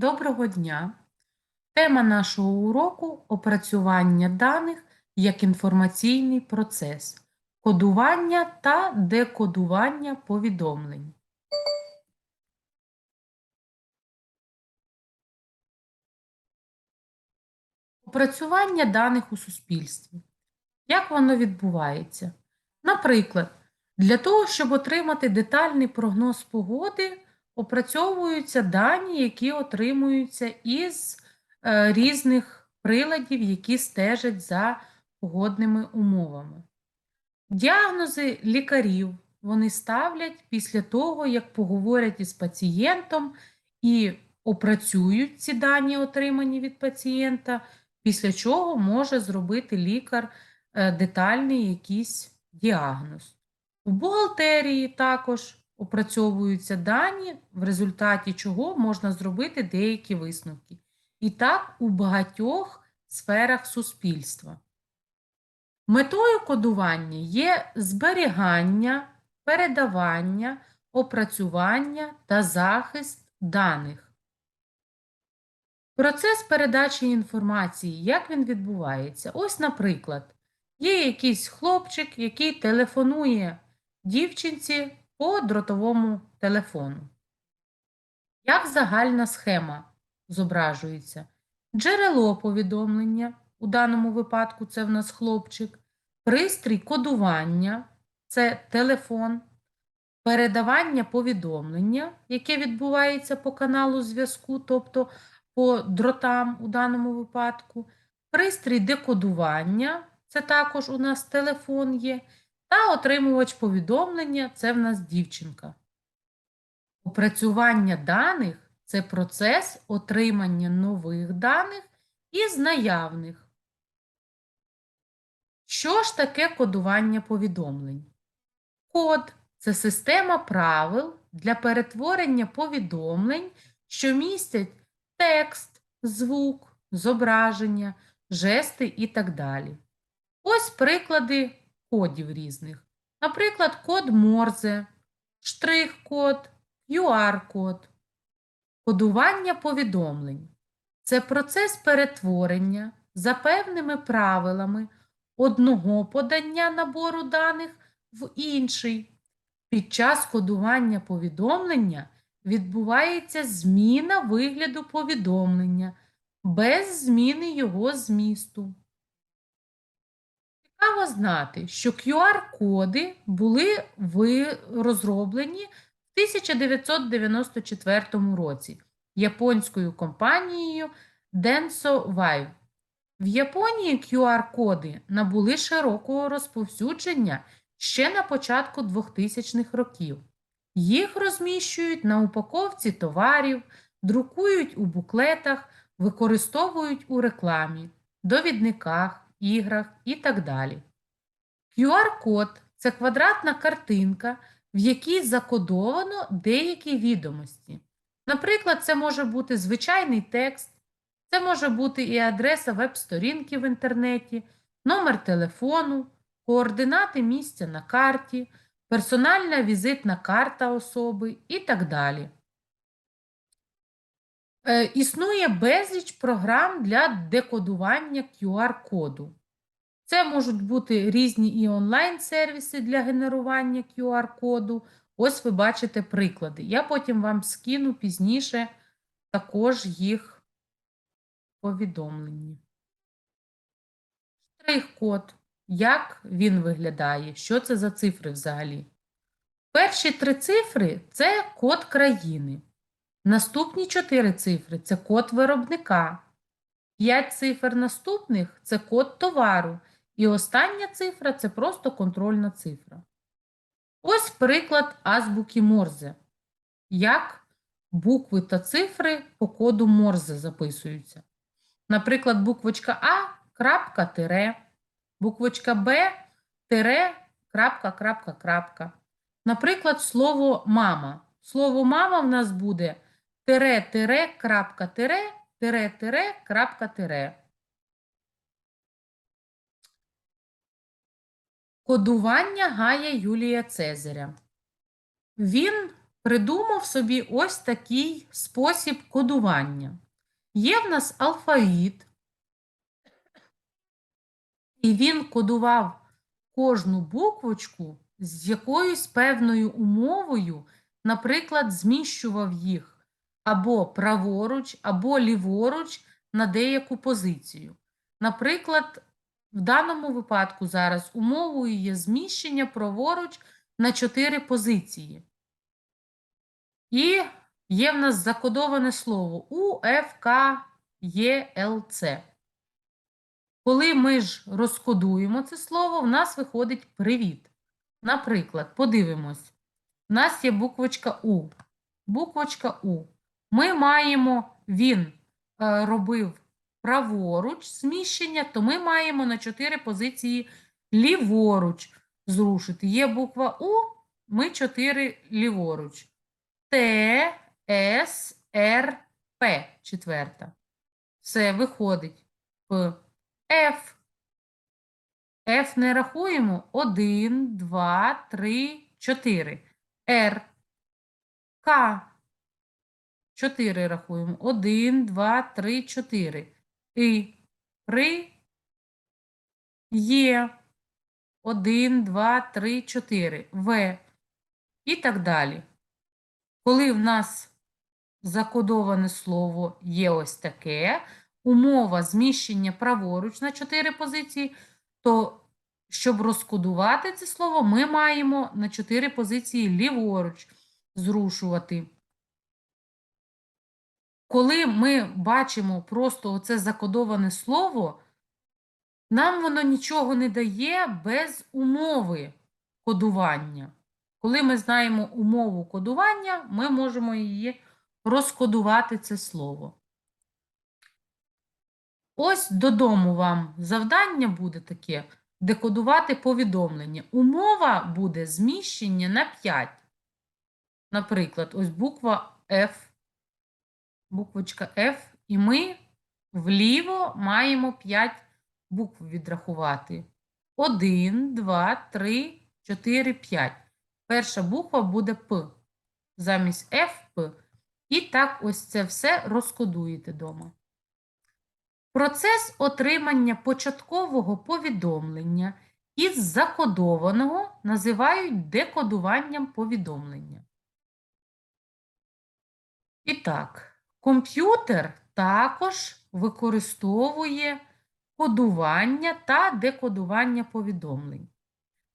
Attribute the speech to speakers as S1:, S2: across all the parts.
S1: Доброго дня! Тема нашого уроку опрацювання даних як інформаційний процес, кодування та декодування повідомлень. Опрацювання даних у суспільстві. Як воно відбувається? Наприклад, для того, щоб отримати детальний прогноз погоди, опрацьовуються дані, які отримуються із е, різних приладів, які стежать за погодними умовами. Діагнози лікарів вони ставлять після того, як поговорять із пацієнтом і опрацюють ці дані, отримані від пацієнта, після чого може зробити лікар е, детальний якийсь діагноз. У бухгалтерії також опрацьовуються дані, в результаті чого можна зробити деякі висновки. І так у багатьох сферах суспільства. Метою кодування є зберігання, передавання, опрацювання та захист даних. Процес передачі інформації, як він відбувається? Ось, наприклад, є якийсь хлопчик, який телефонує дівчинці по дротовому телефону. Як загальна схема зображується? Джерело повідомлення, у даному випадку це в нас хлопчик, пристрій кодування це телефон, передавання повідомлення, яке відбувається по каналу зв'язку, тобто по дротам у даному випадку, пристрій декодування це також у нас телефон є. Та отримувач повідомлення це в нас дівчинка. Опрацювання даних це процес отримання нових даних із наявних. Що ж таке кодування повідомлень? Код це система правил для перетворення повідомлень, що містять текст, звук, зображення, жести і так далі. Ось приклади кодів різних. Наприклад, код Морзе, штрих-код, QR-код. Кодування повідомлень це процес перетворення за певними правилами одного подання набору даних в інший. Під час кодування повідомлення відбувається зміна вигляду повідомлення без зміни його змісту. Цікаво знати, що QR-коди були розроблені в 1994 році японською компанією Denso Vive. В Японії QR-коди набули широкого розповсюдження ще на початку 2000-х років. Їх розміщують на упаковці товарів, друкують у буклетах, використовують у рекламі, довідниках, іграх і так далі. QR-код це квадратна картинка, в якій закодовано деякі відомості. Наприклад, це може бути звичайний текст, це може бути і адреса веб-сторінки в інтернеті, номер телефону, координати місця на карті, персональна візитна карта особи і так далі. Е, Існує безліч програм для декодування QR-коду. Це можуть бути різні і онлайн-сервіси для генерування QR-коду. Ось ви бачите приклади. Я потім вам скину пізніше також їх повідомлення. Штрих-код. Як він виглядає? Що це за цифри взагалі? Перші три цифри це код країни. Наступні чотири цифри це код виробника. П'ять цифр наступних це код товару. І остання цифра це просто контрольна цифра. Ось приклад азбуки Морзе. Як букви та цифри по коду Морзе записуються. Наприклад, буквочка А крапка тире, буквочка Б тире крапка крапка крапка. Наприклад, слово мама. Слово мама в нас буде тире тире крапка тире тире тире крапка тире. Кодування Гая Юлія Цезаря. Він придумав собі ось такий спосіб кодування. Є в нас алфавіт, і він кодував кожну буквочку з якоюсь певною умовою, наприклад, зміщував їх або праворуч, або ліворуч на деяку позицію. Наприклад, в даному випадку зараз умовою є зміщення праворуч на 4 позиції. І є в нас закодоване слово У, Ф, К, Є, Л, Ц. Коли ми ж розкодуємо це слово, в нас виходить привіт. Наприклад, подивимось. У нас є буквочка У. Буквочка У. Ми маємо, він е, робив праворуч зміщення, то ми маємо на 4 позиції ліворуч зрушити. Є буква У, ми 4 ліворуч. Т, С, Р, П. Четверта. Все, виходить. П. Ф. Ф не рахуємо. 1, 2, 3, 4. Р. К. 4 рахуємо. 1, 2, 3, 4. І. При. Є. 1, 2, 3, 4. В. І так далі. Коли в нас закодоване слово є ось таке, умова зміщення праворуч на 4 позиції, то щоб розкодувати це слово, ми маємо на 4 позиції ліворуч зрушувати. Коли ми бачимо просто оце закодоване слово, нам воно нічого не дає без умови кодування. Коли ми знаємо умову кодування, ми можемо її розкодувати це слово. Ось додому вам завдання буде таке декодувати повідомлення. Умова буде зміщення на 5. Наприклад, ось буква F, буквочка F, і ми вліво маємо 5 букв відрахувати. 1, 2, 3, 4, 5. Перша буква буде П. Замість F – П. І так ось це все розкодуєте вдома. Процес отримання початкового повідомлення із закодованого називають декодуванням повідомлення. І так, комп'ютер також використовує кодування та декодування повідомлень.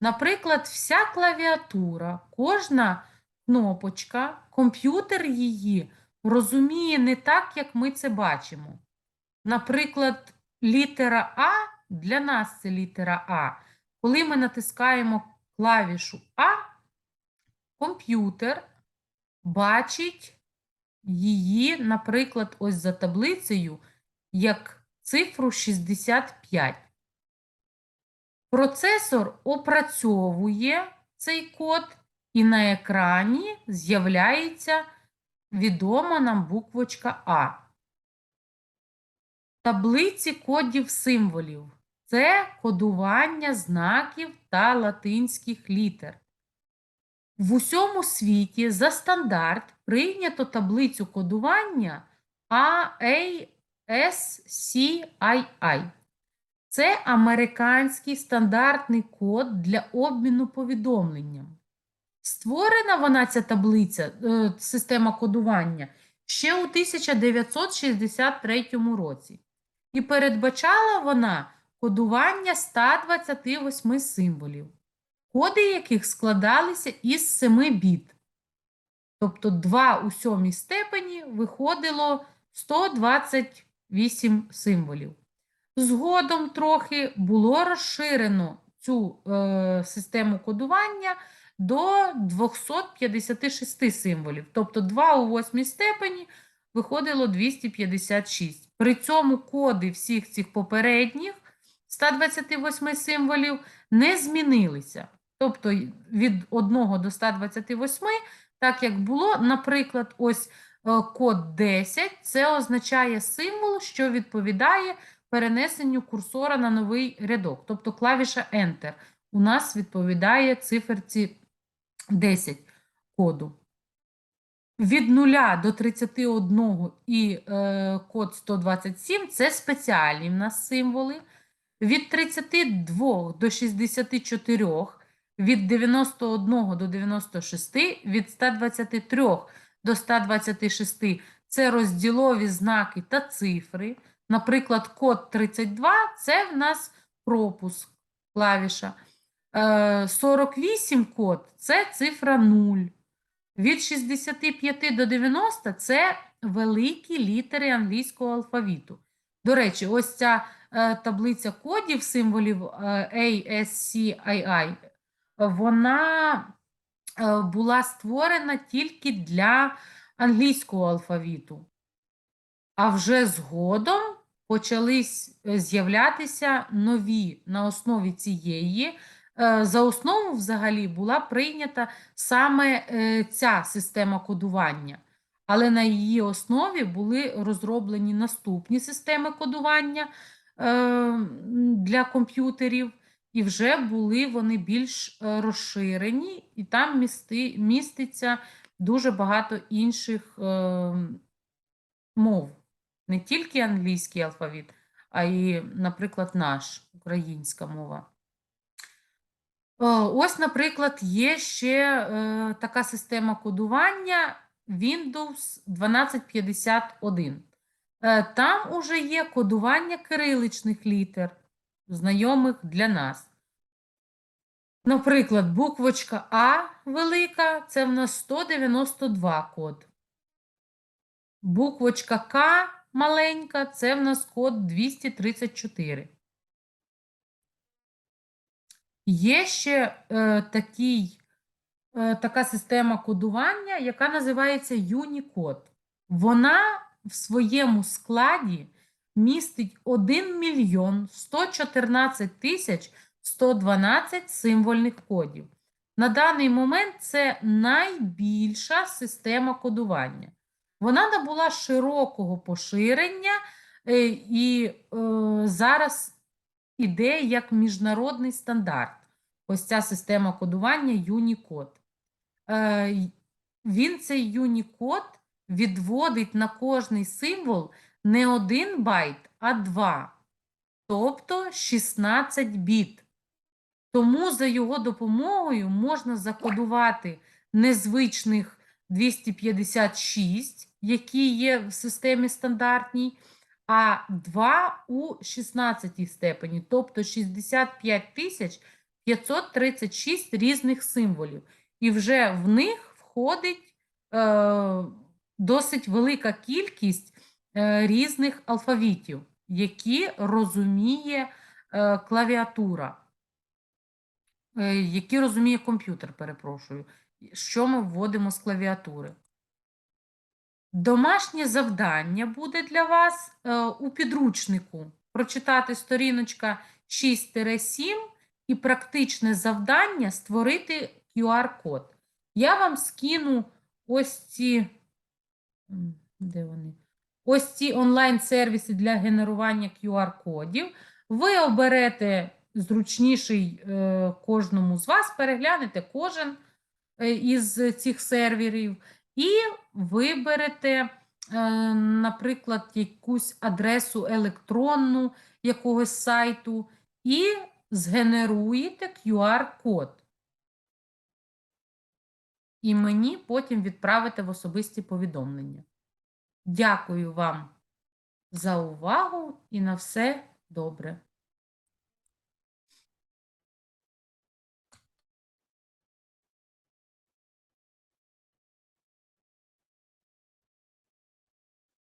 S1: Наприклад, вся клавіатура, кожна кнопочка, комп'ютер її розуміє не так, як ми це бачимо. Наприклад, літера А для нас це літера А. Коли ми натискаємо клавішу А, комп'ютер бачить її, наприклад, ось за таблицею, як цифру 65. Процесор опрацьовує цей код, і на екрані з'являється відома нам буквочка А. Таблиці кодів символів це кодування знаків та латинських літер. В усьому світі за стандарт прийнято таблицю кодування AASCII. Це американський стандартний код для обміну повідомленням. Створена вона ця таблиця, е, система кодування, ще у 1963 році. І передбачала вона кодування 128 символів, коди яких складалися із 7 біт. Тобто 2 у сьомій степені виходило 128 символів. Згодом трохи було розширено цю е, систему кодування до 256 символів. Тобто 2 у восьмій степені виходило 256. При цьому коди всіх цих попередніх 128 символів не змінилися. Тобто від 1 до 128, так як було, наприклад, ось е, код 10 це означає символ, що відповідає перенесенню курсора на новий рядок. Тобто клавіша Enter у нас відповідає циферці 10 коду. від 0 до 31 і е, код 127 це спеціальні в нас символи. Від 32 до 64, від 91 до 96, від 123 до 126 це розділові знаки та цифри. Наприклад, код 32 це в нас пропуск клавіша. Е, 48 код це цифра 0. Від 65 до 90 це великі літери англійського алфавіту. До речі, ось ця е, таблиця кодів символів е, A, S, C, I, I, вона е, була створена тільки для англійського алфавіту. А вже згодом почались е, з'являтися нові на основі цієї. Е, За основу взагалі була прийнята саме ця система кодування, але на її основі були розроблені наступні системи кодування для комп'ютерів, і вже були вони більш е, розширені, і там місти, міститься дуже багато інших е, мов, не тільки англійський алфавіт, а й, наприклад, наш українська мова. Е, Ось, наприклад, є ще е, така система кодування Windows 1251. Е, Там уже є кодування кириличних літер, знайомих для нас. Наприклад, буквочка А велика це в нас 192 код. Буквочка К маленька це в нас код 234. Є ще е, такий, е, така система кодування, яка називається Unicode. Вона в своєму складі містить 1 мільйон 114 тисяч 112 символьних кодів. На даний момент це найбільша система кодування. Вона набула широкого поширення е, і е, зараз іде як міжнародний стандарт. Ось ця система кодування Unicode. Е, Він цей Unicode відводить на кожний символ не один байт, а два, тобто 16 біт. Тому за його допомогою можна закодувати незвичних 256, які є в системі стандартній, а 2 у 16 степені, тобто 65 тисяч 536 різних символів. І вже в них входить е, досить велика кількість різних алфавітів, які розуміє е, клавіатура, е, які розуміє комп'ютер, перепрошую, що ми вводимо з клавіатури. Домашнє завдання буде для вас е, у підручнику прочитати сторіночка 6-7 і практичне завдання створити QR-код. Я вам скину ось ці, де вони? Ось ці онлайн-сервіси для генерування QR-кодів. Ви оберете зручніший е, кожному з вас, переглянете кожен е, із цих серверів і виберете, е, наприклад, якусь адресу електронну якогось сайту і згенеруєте QR-код. І мені потім відправите в особисті повідомлення. Дякую вам за увагу і на все добре.